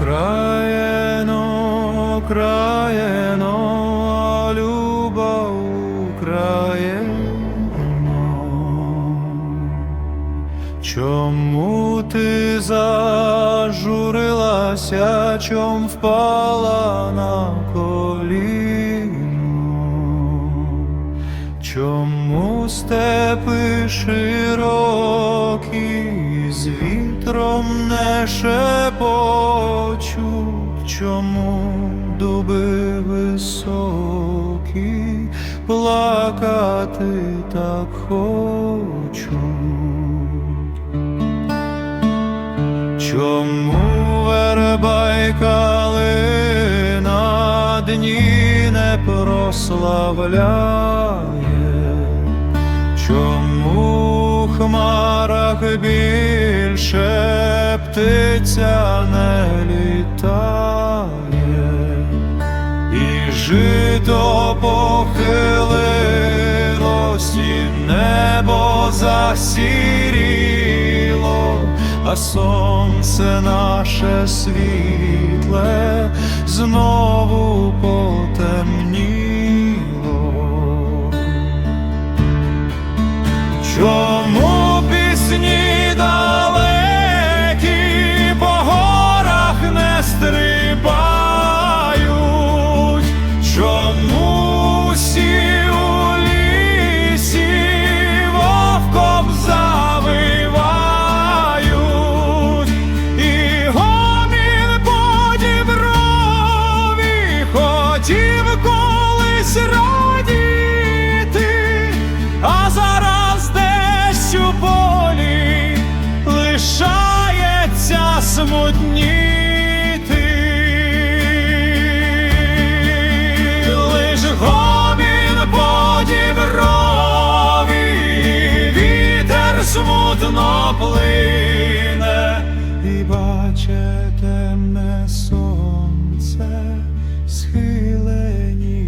Україно, Україно, люба Україно. Чому ти зажурилася, чом впала на коліно? Чому степи широкі з вітром не шепочуть? Чому дуби високі плакати так хочуть? Чому верба й калина дні не прославляє? Чому хмарах більше птиця не літає? І жито похилилось, і небо засіріло, а сонце наше світле знову дно плине і баче темне сонце схилені.